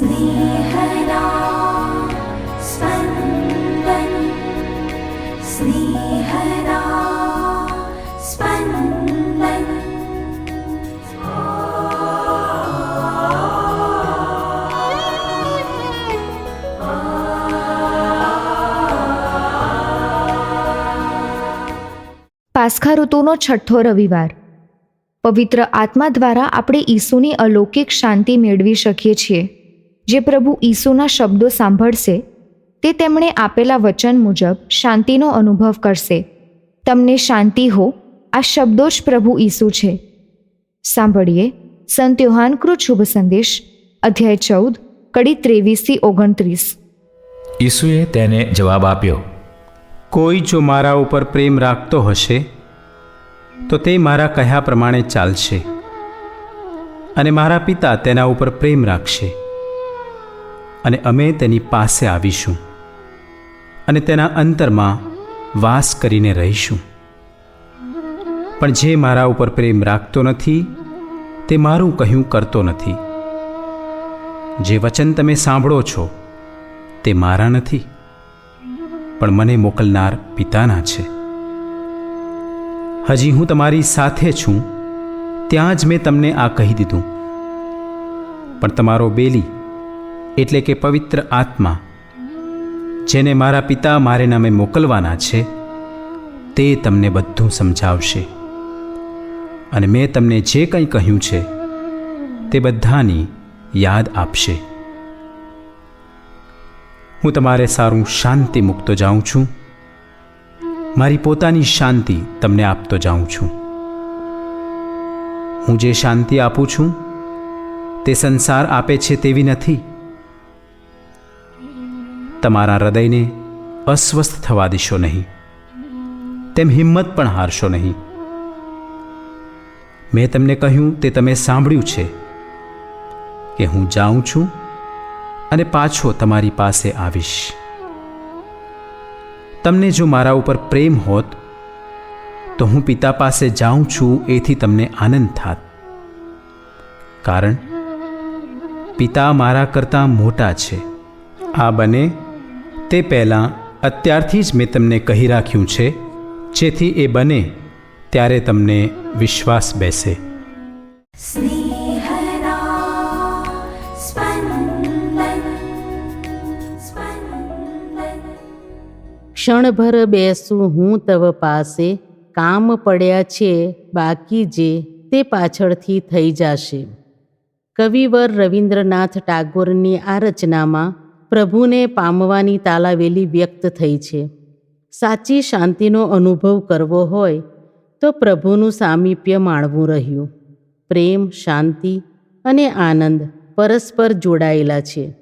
स्नेहदा स्पन्दन् स्नेहदा स्पन्दन् પાસખા ઋતુનો છઠ્ઠો રવિવાર પવિત્ર આત્મા દ્વારા આપણે ઈસુની અલૌકિક શાંતિ મેળવી શકીએ છીએ જે પ્રભુ ઈસુના શબ્દો સાંભળશે તે તેમણે આપેલા વચન મુજબ શાંતિનો અનુભવ કરશે. તમને શાંતિ હો આ શબ્દો જ પ્રભુ ઈસુ છે. સાંભળીએ સંત યોહાનકૃત શુભ સંદેશ અધ્યાય ચૌદ કડી ત્રેવીસથી ઓગણત્રીસ. ઈસુએ તેને જવાબ આપ્યો કોઈ જો મારા ઉપર પ્રેમ રાખતો હશે તો તે મારા કહ્યા પ્રમાણે ચાલશે અને મારા પિતા તેના ઉપર પ્રેમ રાખશે. અને અમે તેની પાસે આવીશું અને તેના અંતરમાં વાસ કરીને રહીશું. પણ જે મારા ઉપર પ્રેમ રાખતો નથી, તે મારું કહ્યું કરતો નથી. જે વચન તમે સાંભળો છો, તે મારા નથી. પણ મને મોકલનાર પિતાના છે. હજી હું તમારી સાથે છું, ત્યાં જ મેં તમને આ કહી દીધું. પણ તમારો બેલી એટલે કે પવિત્ર આત્મા, જેને મારા પિતા મારે નામે મોકલવાના છે, તે તમને બધું સમજાવશે. અને મેં તમને જે કંઈ કહ્યું છે, તે બધાની યાદ આપશે. હું તમારે સારું શાંતિ મૂકતો જાઉં છું. મારી પોતાની શાંતિ તમને આપતો જાઉં છું. હું જે શાંતિ આપું છું, તે સંસાર આપે છે તેવી નથી. તમારા હૃદયને અસ્વસ્થ થવા દેશો નહીં. તેમ હિંમત પણ હારશો નહીં. મેં તમને કહ્યું તે તમે સાંભળ્યું છે કે હું જાઉં છું અને પાછો તમારી પાસે આવીશ. તમને જો મારા ઉપર પ્રેમ હોત, તો હું પિતા પાસે જાઉં છું એથી તમને આનંદ થાત. કારણ, પિતા મારા કરતાં મોટા છે. આ બને તે પહેલાં અત્યારથી જ મેં તમને કહી રાખ્યું છે, જેથી એ બને ત્યારે તમને વિશ્વાસ બેસે. ક્ષણભર બેસું હું તવ પાસે, કામ પડ્યા છે બાકી જે તે પાછળથી થઈ જશે. કવિવર રવિન્દ્રનાથ ટાગોરની આ રચનામાં પ્રભુને પામવાની તાલાવેલી વ્યક્ત થઈ છે. સાચી શાંતિનો અનુભવ કરવો હોય તો પ્રભુનું સામીપ્ય માણવું રહ્યું. પ્રેમ, શાંતિ અને આનંદ પરસ્પર જોડાયેલા છે.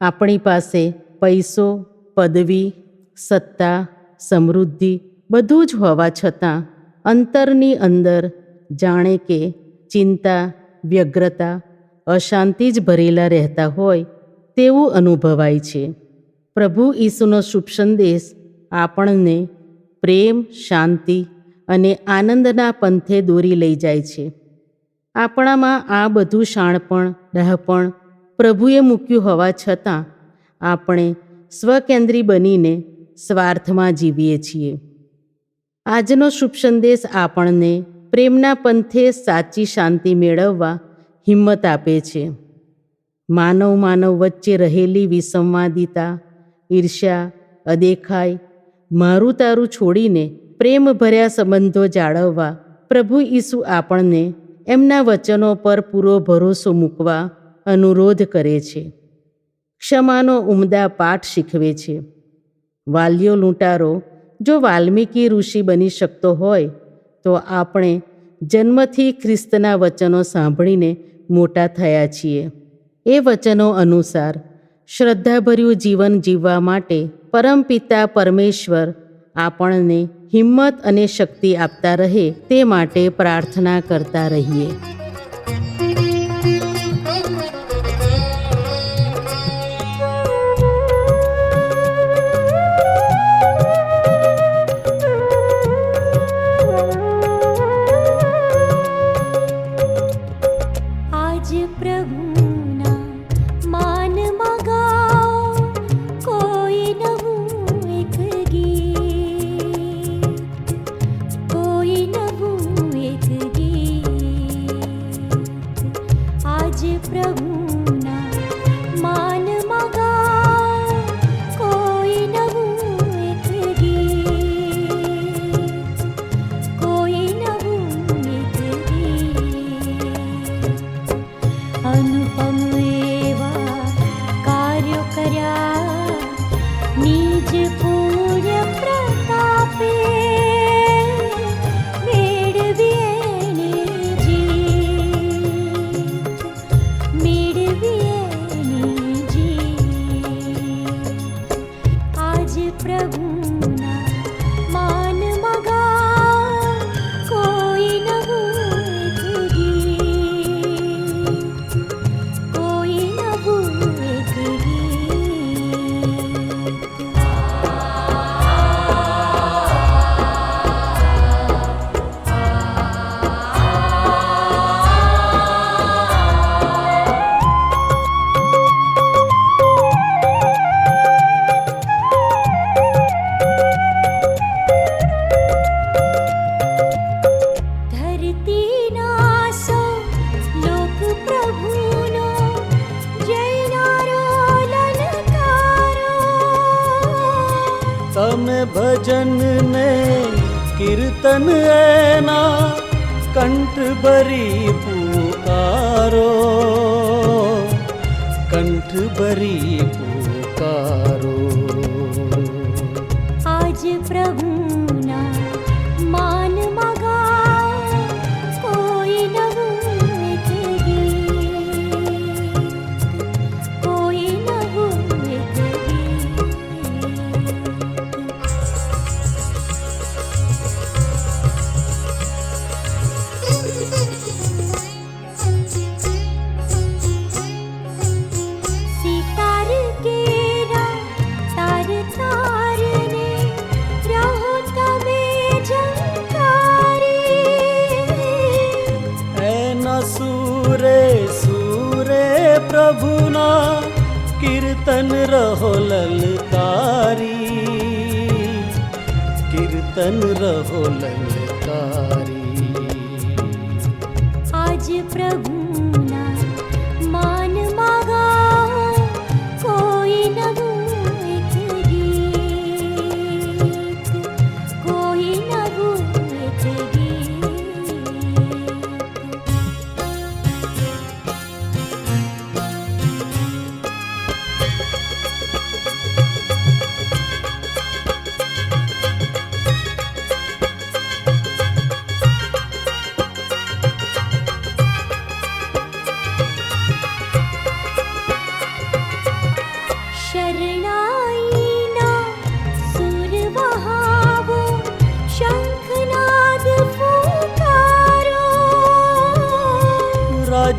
આપણી પાસે પૈસો, પદવી, સત્તા, સમૃદ્ધિ બધું જ હોવા છતાં અંતરની અંદર જાણે કે ચિંતા, વ્યગ્રતા, અશાંતિ જ ભરેલા રહેતા હોય તેવું અનુભવાય છે. પ્રભુ ઈસુનો શુભ સંદેશ આપણને પ્રેમ, શાંતિ અને આનંદના પંથે દોરી લઈ જાય છે. આપણામાં આ બધું શાણપણ ડહપણ પ્રભુએ મૂક્યું હોવા છતાં આપણે સ્વકેન્દ્રી બનીને સ્વાર્થમાં જીવીએ છીએ. આજનો શુભ સંદેશ આપણને પ્રેમના પંથે સાચી શાંતિ મેળવવા હિંમત આપે છે. માનવ માનવ વચ્ચે રહેલી વિસંવાદિતા, ઈર્ષ્યા, અદેખાઈ, મારું તારું છોડીને પ્રેમ ભર્યા સંબંધો જાળવવા પ્રભુ ઈસુ આપણને એમના વચનો પર પૂરો ભરોસો મૂકવા અનુરોધ કરે છે. ક્ષમાનો ઉમદા પાઠ શીખવે છે. વાલ્યો લૂંટારો, જો વાલ્મીકી ઋષિ બની શકતો હોય, તો આપણે જન્મથી ખ્રિસ્તના વચનો સાંભળીને મોટા થયા છીએ. એ વચનો અનુસાર, શ્રદ્ધાભર્યું જીવન જીવવા માટે પરમપિતા પરમેશ્વર આપણને હિંમત અને શક્તિ આપતા રહે તે માટે પ્રાર્થના કરતા રહીએ. भजन में कीर्तन ऐना कंठ बरी पुकारो कंठ बरी पुकारो પ્રભુના કીર્તન રહો લલકારી કીર્તન રહો લલકારી આજ પ્રભુના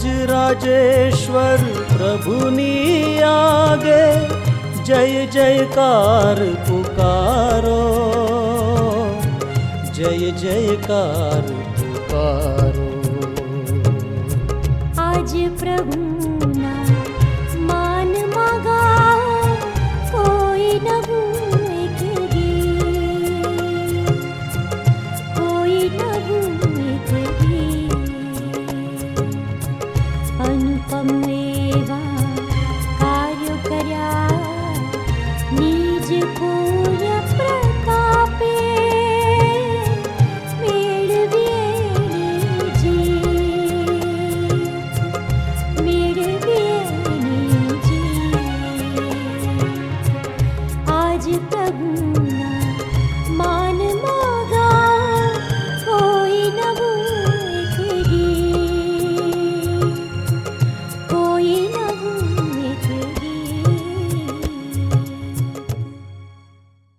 રાજ રાજેશ્વર પ્રભુની આગે જય જયકાર પુકારો. જય જયકાર પુકારો. આજ પ્રભુ